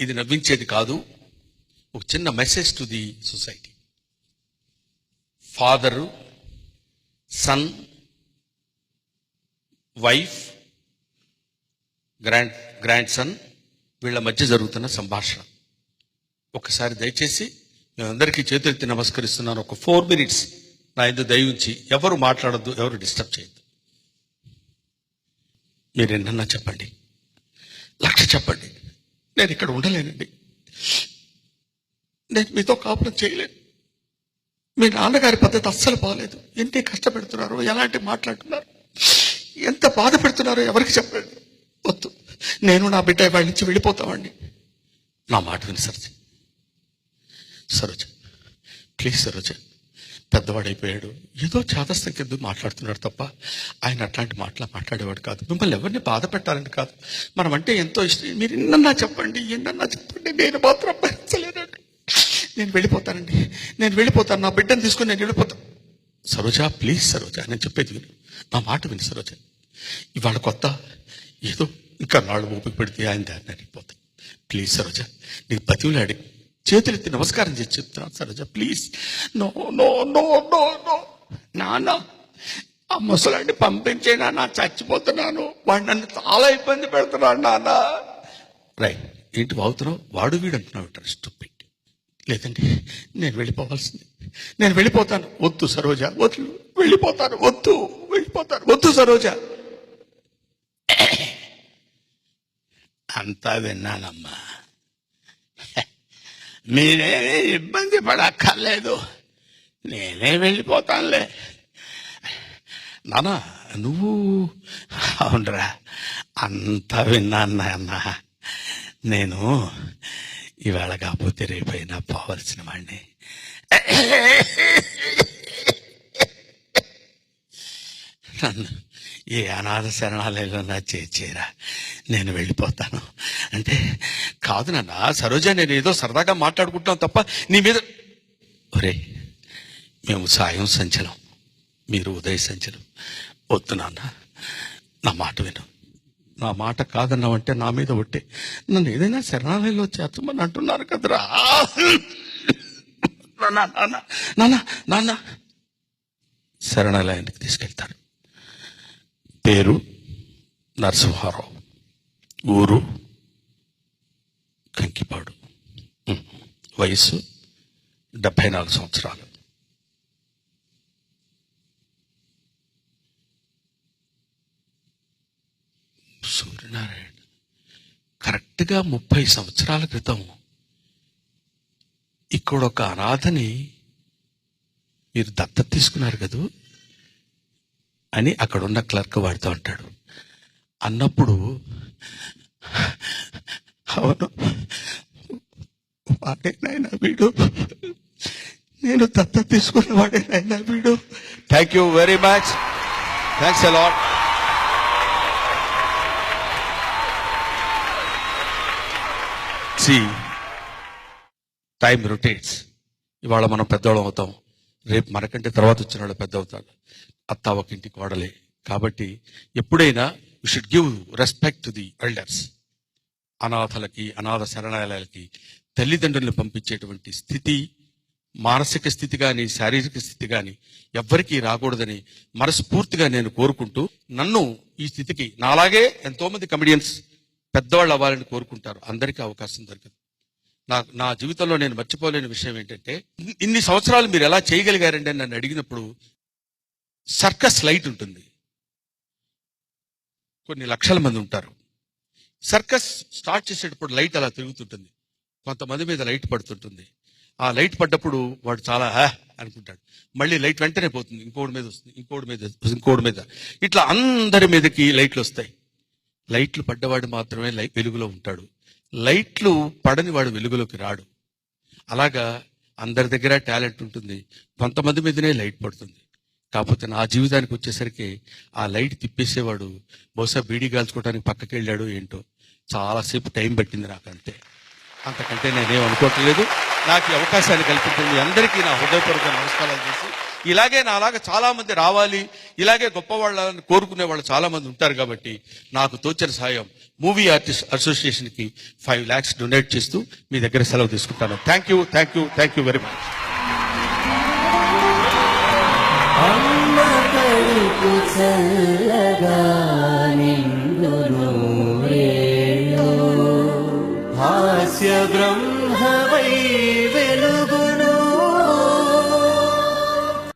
ఇది నవ్వించేది కాదు ఒక చిన్న message to the society. Father son wife grand grand son వీళ్ళ మధ్య జరుగుతున్న సంభాషణ. ఒకసారి దయచేసి మేమందరికీ చేతులెత్తి నమస్కరిస్తున్నాను. ఒక ఫోర్ మినిట్స్ నా ఎందు దయవుంచి ఎవరు మాట్లాడద్దు ఎవరు డిస్టర్బ్ చేయొద్దు. మీరు ఎన్నన్నా చెప్పండి. లక్ష చెప్పండి. నేను ఇక్కడ ఉండలేనండి. నేను మీతో కాపురం చేయలేను. మీ నాన్నగారి పద్ధతి అస్సలు బాగలేదు ఎన్ని కష్టపెడుతున్నారు ఎలాంటి మాట్లాడుతున్నారు ఎంత బాధ పెడుతున్నారో ఎవరికి చెప్పండి. వద్దు. నేను నా బిడ్డ వాళ్ళ నుంచి వెళ్ళిపోతామండి. నా మాట విని సరోజ. సరోజ. ప్లీజ్ సరోజ. పెద్దవాడైపోయాడు. ఏదో చాదస్తం కింద మాట్లాడుతున్నాడు తప్ప ఆయన అట్లాంటి మాటలు మాట్లాడేవాడు కాదు. మిమ్మల్ని ఎవరిని బాధ పెట్టాలని కాదు. మనం అంటే ఎంతో ఇష్టం. మీరు ఎన్నన్నా చెప్పండి ఎన్నన్నా చెప్పండి. నేను మాత్రం భరించలేనండి. నేను వెళ్ళిపోతానండి. నేను వెళ్ళిపోతాను. నా బిడ్డను తీసుకుని నేను వెళ్ళిపోతాను సరోజా ప్లీజ్ సరోజా నేను చెప్పేది విను. నా మాట విని సరోజా. ఇవాళ కొత్త ఏదో ఇంకా నాళ్ళు ఊపికి పెడితే ఆయన దాన్ని వెళ్ళిపోతాయి ప్లీజ్ సరోజా నీకు బతివులాడి చేతులెత్తి నమస్కారం చేసి చెప్తున్నాను Saroja please no no no no no నాన్న ఆ ముసలాన్ని పంపించే నాన్న చచ్చిపోతున్నాను. వాడు నన్ను చాలా ఇబ్బంది పెడుతున్నాడు నాన్న. రైట్ ఏంటి బాగుతున్నావు? వాడు వీడు అంటున్నావు ట్రస్ట్ పెట్టి. లేదండి నేను వెళ్ళిపోవాల్సింది. నేను వెళ్ళిపోతాను. వద్దు సరోజ వద్దు. వెళ్ళిపోతాను వద్దు. వెళ్ళిపోతాను వద్దు సరోజ. అంతా విన్నానమ్మా. మీరేమీ ఇబ్బంది పడక్కర్లేదు. నేనే వెళ్ళిపోతానులే. నానా నువ్వు అవునరా. అంతా విన్నాను నాన్న నేను ఇవాళ కాకపోతే రేపైనా పోవలసిన వాడిని నన్ను ఏ అనాథ శరణాలయంలో నా చేరా. నేను వెళ్ళిపోతాను. అంటే కాదు నాన్న సరోజ నేను ఏదో సరదాగా మాట్లాడుకుంటున్నాను తప్ప నీ మీద ఒరే మేము సాయం సంచలం. మీరు ఉదయ సంచలం. వద్దు నాన్న. నా మాట విను. నా మాట కాదన్నావంటే నా మీద ఒట్టే. నన్ను ఏదైనా శరణాలయంలో చేర్చమని అంటున్నారు కదరా. నాన్న నాన్న నాన్న శరణాలయానికి తీసుకెళ్తారు పేరు నరసింహారావు. ఊరు కంకిపాడు. వయసు డెబ్భై నాలుగు సంవత్సరాలు. సూర్యనారాయణ కరెక్ట్గా ముప్పై సంవత్సరాల క్రితం ఇక్కడ ఒక అనాథని మీరు దత్త తీసుకున్నారు కదా? అని అక్కడ ఉన్న క్లర్క్ వాడితో అంటాడు. అన్నప్పుడు అవును వాడేనాయన వీడు. నేను దత్త తీసుకున్న వాడేనాయన వీడు. Thank you very much thanks a lot see time rotates ఇవాళ మనం పెద్దవాళ్ళం అవుతాం. రేపు మనకంటే తర్వాత వచ్చిన వాళ్ళు పెద్ద అవుతారు అత్త ఒక ఇంటి కోడలే కాబట్టి ఎప్పుడైనా you should give respect to the elders అనాథలకి అనాథ శరణాలయాలకి తల్లిదండ్రులను పంపించేటువంటి స్థితి మానసిక స్థితి కానీ శారీరక స్థితి కానీ ఎవ్వరికీ రాకూడదని మనస్ఫూర్తిగా నేను కోరుకుంటూ నన్ను ఈ స్థితికి నాలాగే ఎంతోమంది కమెడియన్స్ పెద్దవాళ్ళు అవ్వాలని కోరుకుంటారు. అందరికీ అవకాశం దొరకదు. నా నా జీవితంలో నేను మర్చిపోలేని విషయం ఏంటంటే ఇన్ని- ఇన్ని సంవత్సరాలు మీరు ఎలా చేయగలిగారండి అని నన్ను అడిగినప్పుడు సర్కస్ లైట్ ఉంటుంది. కొన్ని లక్షల మంది ఉంటారు. సర్కస్ స్టార్ట్ చేసేటప్పుడు లైట్ అలా తిరుగుతుంటుంది. కొంతమంది మీద లైట్ పడుతుంటుంది. ఆ లైట్ పడ్డప్పుడు వాడు చాలా అనుకుంటాడు. మళ్ళీ లైట్ వెంటనే పోతుంది. ఇంకోటి మీద వస్తుంది. ఇంకోటి మీద ఇంకోటి మీద. ఇట్లా అందరి మీదకి లైట్లు వస్తాయి. లైట్లు పడ్డవాడు మాత్రమే లై వెలుగులో ఉంటాడు. లైట్లు పడని వాడు వెలుగులోకి రాడు. అలాగా అందరి దగ్గర టాలెంట్ ఉంటుంది. కొంతమంది మీదనే లైట్ పడుతుంది. కాకపోతే నా జీవితానికి వచ్చేసరికి ఆ లైట్ తిప్పేసేవాడు బహుశా బీడీ కాల్చుకోవడానికి పక్కకి వెళ్ళాడు ఏంటో చాలాసేపు టైం పట్టింది నాకు అంతే అంతకంటే నేనేం అనుకోవట్లేదు. నాకు ఈ అవకాశాన్ని కల్పించింది అందరికీ నా హృదయపూర్వక నమస్కారాలు చేసి ఇలాగే నాలాగా చాలామంది రావాలి ఇలాగే గొప్ప వాళ్ళని కోరుకునే వాళ్ళు చాలామంది ఉంటారు కాబట్టి నాకు తోచిన సాయం మూవీ ఆర్టిస్ట్ అసోసియేషన్కి ఫైవ్ ల్యాక్స్ డొనేట్ చేస్తూ మీ దగ్గర సెలవు తీసుకుంటాను. Thank you thank you thank you very much. కడుపు చల్లగా నిండు హాస్య బ్రహ్మవై వెలుగును